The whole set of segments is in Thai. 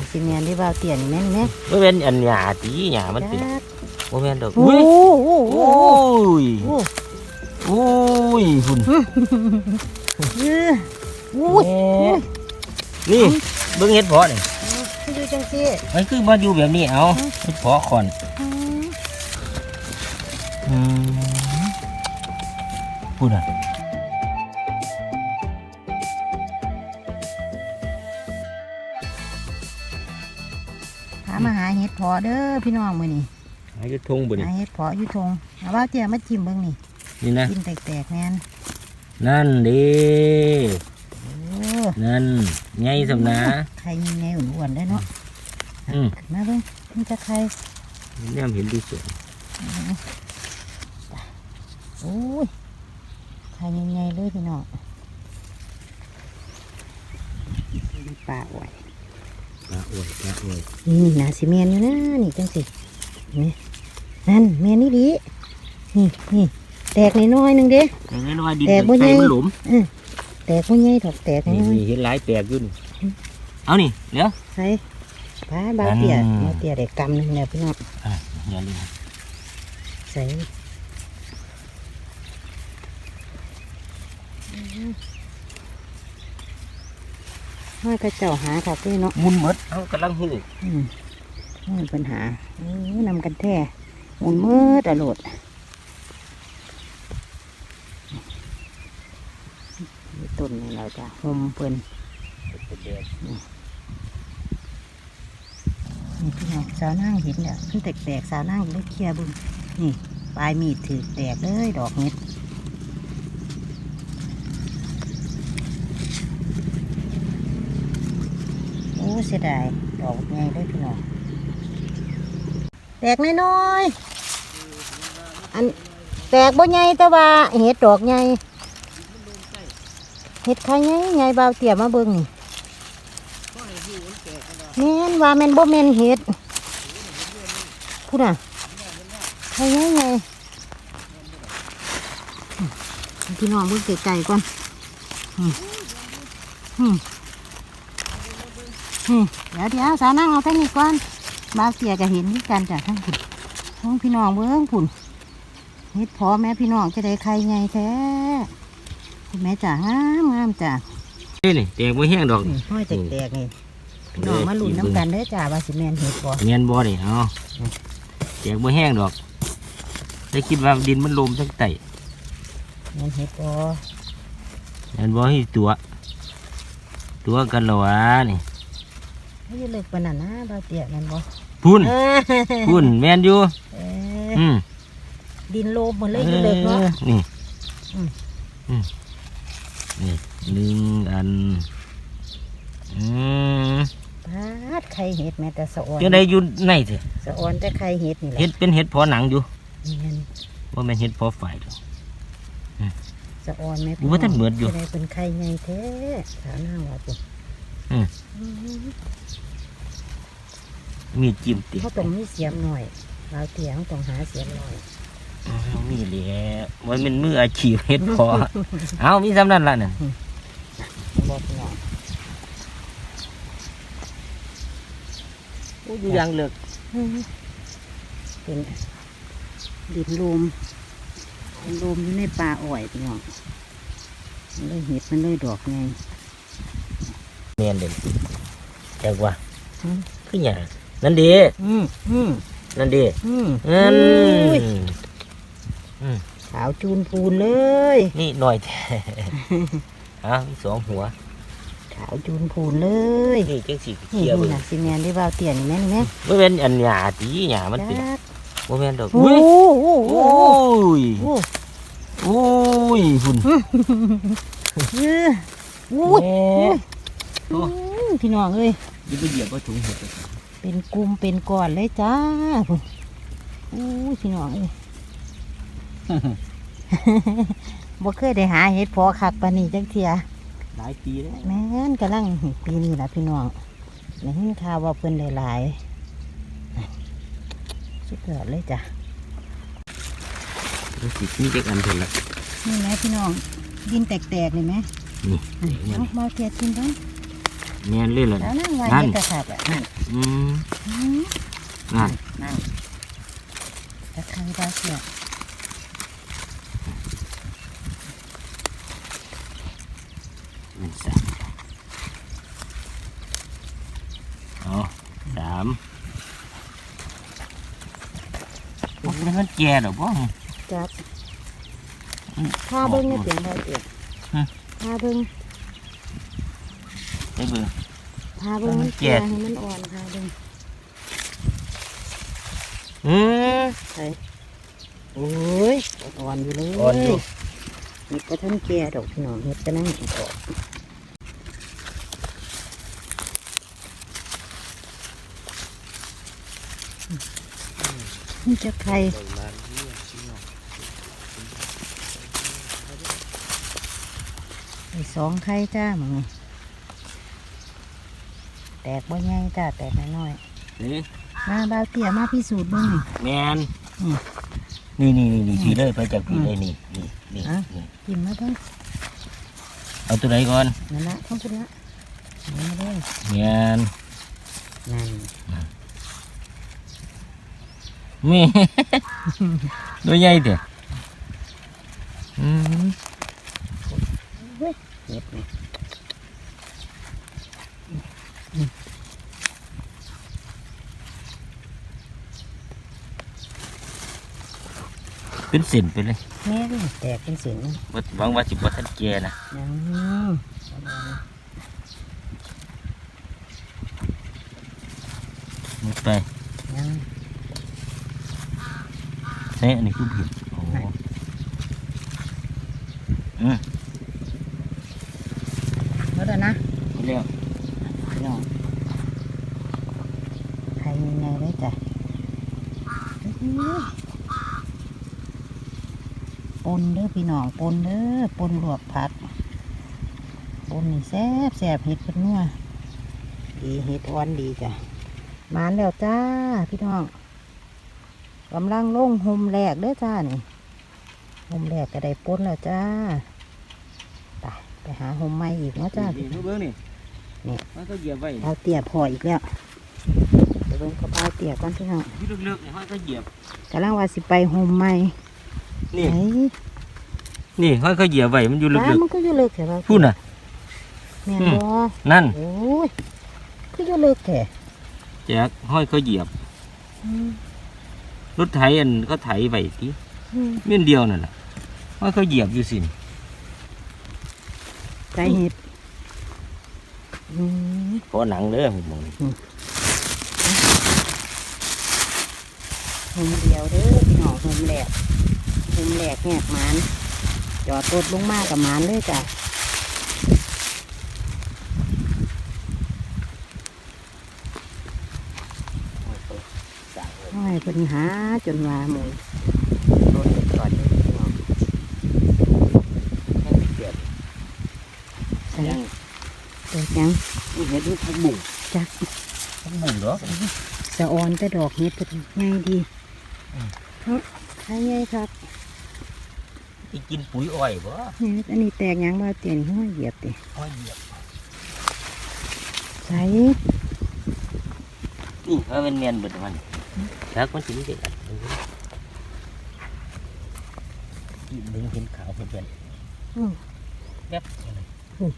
นะซีเมนที่บ่าวเตียนนี่แม่นี่แม่บ่แม่นอันหญ้าติหญ้ามันเป็นจักบ่แม่นดอกโอ้อุ้ยโหโอ้ยโอ้โหโอ้ยหุ่นเอออุ้ยแม่นี่เบิ่งเฮ็ดเพาะนี่คืออยู่จังซี่มันคือบ่อยู่แบบนี้เอาเฮ็ดเพาะก่อนอืมอืมพูดอะ พามาหาเห็ดเพอเด้อพี่น้องมื้อนี้อายุทงบ่นี่หาเห็ดเพออยู่ทงเอาบ่าวเตียมาจิ้มเบิ่งนี่นี่นะกินแตกๆแม่นนั่นเด้โอ้นั่นไงสำนาไข่ยังไงอ้วนๆได้เนาะอืมขึ้นมาเบิ่งมันจะไข่เนี่ยเห็นดีสุดโอ้ยไข่ยังไงเลยพี่น้องปลาอ้วย ปลาอวยปลาอวยนี่นาสิเมนอยู่นะนี่จังสินี่นั่นเมนนี่ดีนี่นี่แตกน้อยๆหนึงเด้อย่างน้อยๆดินแตกบ่ใหญ่มันหลุมแตกบ่ใหญ่ดอกแตกนี่น้อยนี่เห็นหลายแตกอยู่นี่เอานี่เดี๋ยวใส่ปลาบาเตียอืมบาเตียได้กำหนึงแล้วพี่น้องอะอย่าลืมใส่ ห้อยกระเจ้าหาค่ะพี่เนาะมุนหมดเอากำลังหูอืมไม่มีปัญหาโอ้นำกันแท้หมุนมืดอะโหลดนี่ต้นนี่เราจะหมเพิ่นนี่พี่น้องสาวนั่งเห็นเนี่ยขึ้นแตกๆสาวนั่งเลยเคลียร์บุญนี่ปลายมีดถือแตกเลยดอกเม็ด เสียดายดอกใหญ่เลยพี่น้องแตกน้อยๆอันแตกบ่ใหญ่แต่ว่าเห็ดดอกใหญ่เห็ดใครใหญ่ใหญ่เบาเตี่ยมาเบิ่งนี่แม่นว่าแม่นบ่แม่นเห็ดพูดอะใครใหญ่ใหญ่พี่น้องเบิ่งไกลๆก่อนอืม อืมอืมเดี๋ยวเดี๋ยวสาวนั่งเอาแค่นี้ก่อนบาวเตี่ยก็เห็นคือกันจ้ะทั้งผุนทั้งพี่น้องเบิ่งผุนเฮ็ดพอแม่พี่น้องจะได้ใครใหญ่แท้คุณแม่จ๋างามงามจ้ะนี่นี่แตกบ่แห้งดอกนี่ห้อยแตกๆนี่พี่น้องมาลุ้นน้ำกันเด้อจ้าว่าสิแม่นเฮ็ดบ่เงียนบ่นี่เอาแตกบ่แห้งดอกได้คิดว่าดินมันลมทั้งไตแม่นเฮ็ดบ่เงียนบ่ให้ตัว ตัวกันเหรอวะนี่ ให้อยู่เลิกปานนั้นนะบ่าวเตี้ยแม่นบ่พุ่นเออพุ่นแม่นอยู่เอออืมดินโลมหมดเลยอยู่เลิกเนาะ นี่อืม อืมนี่หนึ่งอันอืมปาดไข่เห็ดแม่แต่สะออนจังไดอยู่ในเถอะสะออนแต่ไข่เห็ดนี่แหละเห็ดเป็นเห็ดเพอหนังอยู่แม่นว่าแม่นเห็ดเพอฝ่ายดอก สะออนแม่อยู่ว่าท่านเหมือนอยู่จะได้เป็นไข่ใหญ่แท้สาวนางว่าปุ๊อืมมี จิ้มติเขาต้องมีเสียมหน่อยบ่าวเตี้ยเขาต้องหาเสียมหน่อยอ้าวมีแหละมันเป็นมืออาชีพเห็ดเพอ เอามีสำนั้นละนั่นบ่พี่น้องโอ้ยยังเลิกอืมเป็นดินโลมดินโลมอยู่ในป่าอ้อยพี่น้องมันเลยเห็ดมันเลยดอกไงเมียนเด่นจักว่าอืมคือหยัง นั่นดี อืมอืมนั่นดีอืมนั่นอุ้ยขาวจูนพูนเลย นี่หน่อยแท้ฮะมีสองหัว ขาวจูนพูนเลยนี่จังสีนี่เขียวนี่เบิ่งนะซีเมนที่บ่าวเตียนนี่แม่นี่แม่บ่แม่นอันหญ้าติหญ้ามันเป็นจักบ่แม่นดอกโอ้อุ้ยโหโอ้ยโอ้โอ้ยหุ่น เอออุ้ยแม่โอ้อืมพี่น้องเอ้ยอยิ่ไปเหยียบว่าถุงเห็ดเลย เป็นกลุ่มเป็นก้อนเลยจ้าพุ่นอู้ยพี่น้องเอ้ยบ่เคยได้หาเห็ดเพอคักปานนี้จังเทียหลายปีแล้วแม่นกำลังปีนี้ล่ะพี่น้องได้ยินข่าวว่าเพิ่นได้หลายสุดยอดเลยจ้ะรู้สึกนี่จักอันเพิ่นละนี่ไหมพี่น้องดินแตกๆเลยไหมนี่เอามาเทียบกินบ้าง แม่นเลยล่ะแล้วนั่งไว้นั่นเฮ็ดกระขับอะนั่นอืมอืมนั่นนั่นตะไคร้บาเสียเป็นสามเอาสามโอ้ยมันแก่หรอบ่จับถ้าเบิ้งเนี่ยเปลี่ยนได้เปลี่ยนฮะถ้าเบิ้ง ได้เบิ่งถ้าเบิ้งมันมันแก่แก่ให้มันอ่อนค่ะเบิ้งอืมใช่โอ้ยอ่อนอยู่เลยอ่อนอยู่เห็ดก็ท่านแก่ดอกพี่น้องเห็ดก็นั่งอีกดอกนี่จะใครไอ้สองไข่จ้ามึงนี่ แตกบ่ใหญ่จ้าแตกน้อยนี่ๆมาบาวเตี่ยมาพิสูจน์เบ้างนี่ แมนอืมนี่นี่นี่นี่พี่เลยไปจากพี่เลยนี่นี่นี่อะ นี่กินมาเบ้างเอาตัวไหนก่อนนั่นละต้องคุณละนี่มาเลยแมนนั่นมีตัวใหญ่เถอะอืมเห็ดนี่ เป็นเส้นไปเลยแม่นี่แตกเป็นเสียงนะบ่หวังว่าสิบ่ทันแก่นะยังหมดไปยังใช่อันนี้คือผิดโอ้อืมแล้วเดี๋ยวนะเรียก พี่น้องใครยังไงได้จ้ะป นเด้อพี่น้องปนเด้อปนลวกผักปนนี่แซ่บแซ่บเห็ดเป็นนัวดีเห็ดอ่อนดีจ้ะมาแล้วจ้าพี่น้องกำลังลงโฮมแรกเด้อจ้านี่โฮมแรกก็ได้ปนแล้วจ้าไปไปหาโฮมใหม่อีกเนาะจ้านี่เบิ่งนี่นี่มันก็เหยียบไว้เอาเตี่ยพออีกแล้วเดี๋ยวเบิ่งกระเป๋าเตี่ยก่อนพี่น้องที่ลึกๆนี่มันก็เหยียบกำลังว่าสิไปโฮมใหม่ นี่ไหนนี่มันก็เหยียบไว้มันอยู่ลึน้ากมันก็อยู่เลิกแค่ว่าๆพูดน่ะแม่นอืมบ่นั่นโอ้ยก็อยู่เลิกแค่แจ็คห้อยเขาเหยียบอืมรถไถอันเขาไถไว้ที่อืมเม่นเดียวนั่นแหละห้อยเขาเหยียบอยู่สิใจเห็ดอืมพอหนังเด้อผมมองนี่โฮมเดียวเด้อพี่น้องโฮมแรก โฮมแรกแหกหมานจอดรถลงมากับหมานเลยจ้ะให้เพิ่นหาจนว่าหมดรถไปจอดอยู่พี่น้องเหยียบใส่เปิดยังนี่เห็นทุกทักบุ่งจักทักบุ่งเหรอสะออนแต่ดอกเห็ดเป็นไงดีอืมเฮ้ยใช่ไงครับ อีกินปุ๋ยอ้อยบ่เนี่ยอันนี้แตกหยังมาเตียนห้อยเหยียบติอ้อยเหยียบใส่นี่ว่ามันเมียนเบิดมันชักมันสิมีเด็กอันนึงอีดึงเห็นขาวเพื่อนอืมๆแป๊บอะไรอืม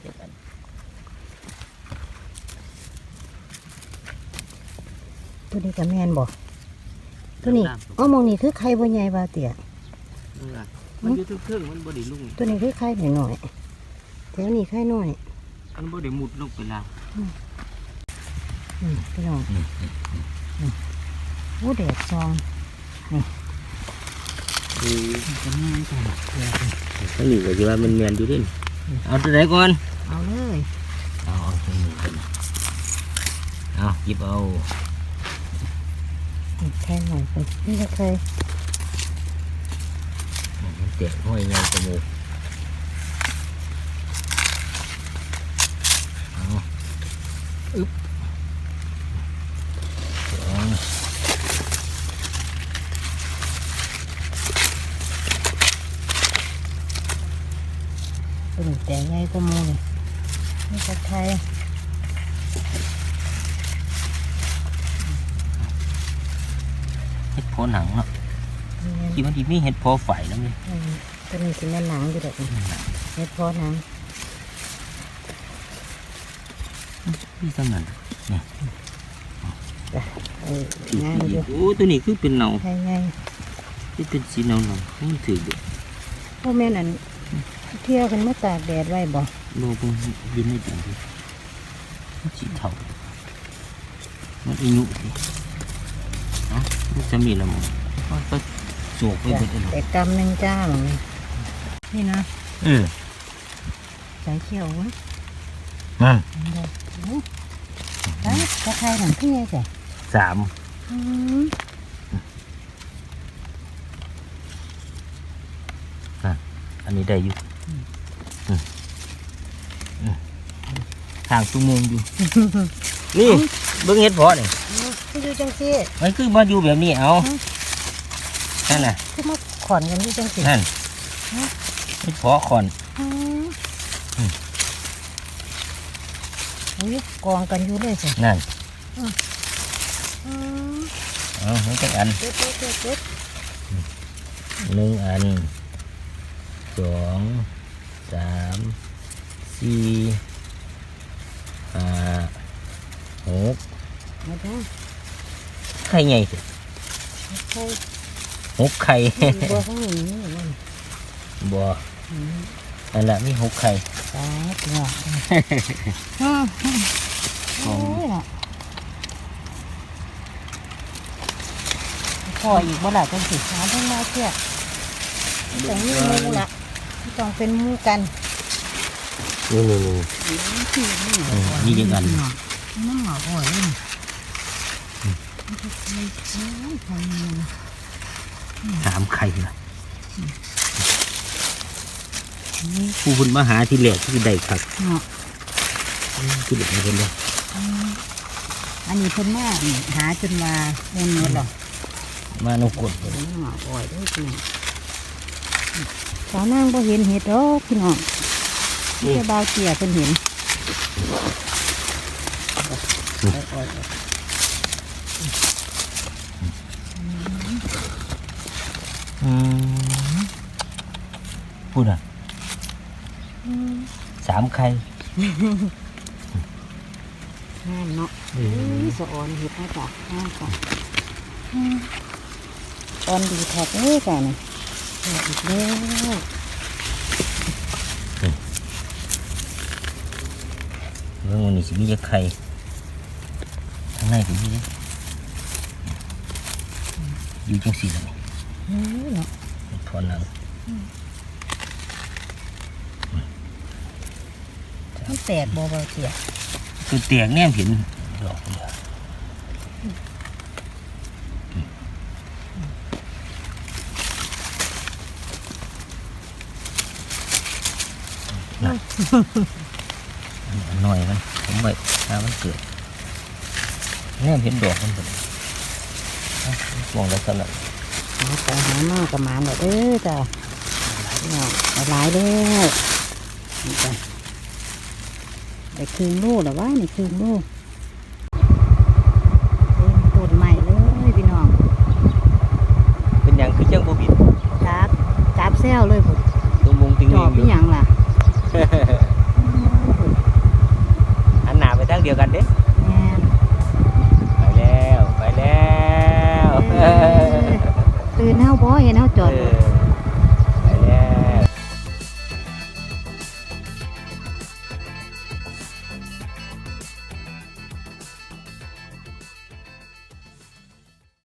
เด็กอันตัวนี้กับแมนบ่ตัวนี้อ๋อมองนี่คือไข่บ่ใหญ่บาเตียนี่ล่ะ มันอยู่ทุกเครื่องมันบ่ได้ลุ่งตัวนี้คือไข่หน่อยหน่อยๆแถวนี้ไข่น้อยมันบ่ได้มุดลงไปล่างอืมพี่น้องอืมโอ้แดดซองคือจะงามจังอันนี้ก็สิว่ามันเมียนอยู่เดิเอาตัวไหนก่อน เอาเลยเอาเอาตัวนี้ก่อนเอาหยิบเอานี่แค่หน่อยเป็นนี่ก็เคยมัน เตะห้อยเงาจมูกเอาอึ๊บสองตัวนี้แต่ใหญ่ก็มูนี่นี่กระไทยเห็ดเพอหนังเนาะ นี่ที่มันที่มีเห็ดเพอไฟแล้วนี่อืมตัวนี้สิแม่นหนังอยู่ดอกนี่เฮ็ดพอหนังมีสำนันนี่เออถืองามอีอยู่กโอ้ตัวนี้คือเป็นเนาไทยไงที่เป็นสีเนาเนามันถือเด็กพวกแม่นั่นเที่ยวกันมาตากแดดไว้บ่โลกมันยืนไม่ถึงที่มันสีเทามันอายุสิเนาะมันจะมีละมั้งก็ โศกไปหมดเลยแต่กำหนึงจ้าหมองนี่นี่นะเออสายเขียวเว้ยนั่นเดี๋ยวโอ้ตายกระไทยหนังพี่ไงจ้ะสามอืมอันนี้ได้อยู่อืมอืมทางตุ้งงอยู่ นี่เบิ้งเห็ดเพอนี่คืออยู่จังซี่มันคือมาอยู่แบบนี้เอาอืม นั่นน่ะคือมาขอนกันอยู่จังซี่นั่นเห็ดเพอคอนอืมอืมอุ้ยกองกันอยู่เลยสินั่นอืมเอาเห็นจักอันเด็ดเด็ดเด็ดเด็ดหนึ่งอันสองสามสี่ห้าหกมาดูไข่ใหญ่สิใช่ หกไข่บัวข้างนี้นี่มันบัวอืมนั่นแหละมีหกไข่ตายตัวอืมโอ้ยน่ะพออีกบ่ล่ะจังสิหาเพิ่งมาเที่ยแต่นี่หมูละต้องเป็นหมูกันนี่นี่นี่อืมนี่ยังกันน้ำหมอกอ่อยเลยสามไข่ละผู้คนมาหาที่แหลกที่ใดครับเนาะที่แหลกมาเป็นเลยอันนี้เพิ่นมาหาจนมาเงินหมดหรอกมาโนกดน้ำหมอกอ่อยด้วยพี่น้องสาวนางบ่เห็นเห็ดดอกพี่น้องนี่จะบาวเกียเพิ่นเห็นอ่อย อืม พูดอะๆอืมสามไข่งามเนาะอือุ้มยสะออนเห็ดนะจ๊ะงามจ้ะอืมตอนดีแท็กเลยจ้ะนี่แท็กอีกแล้วเรื่องวันนี้สิมีจะไข่ข้างในถึงนี่อยู่จังสี่เลย เฮ้ยเนาะพอนังมันแตกบ่เบาเกียคือเตียงเนี่ยเห็นดอกเดียวน่ะอันหน่อยมันผมไปถ้ามันเกิดเนี่ยเห็นดอกมันเป็นมองแล้วสลับหา ไปหามากับหมาหน่อยเด้อจ้ะพี่น้องเอาหลายแล้วนี่จ้ะได้ครึ่งลูกแล้ววะนี่ครึ่งลูกเต็มต้นใหม่เลยพี่น้อง เป็นอย่างคือจังโบบินจับจับแซวเลยผมตัวมงติงจอบอพี่ยู่หยังล่ะอันหนาไปทางเดียวกันเด้แม่นไปแล้ว ไปแล้วเออตื่นเฮาบ่เห็นเฮาจอดเออ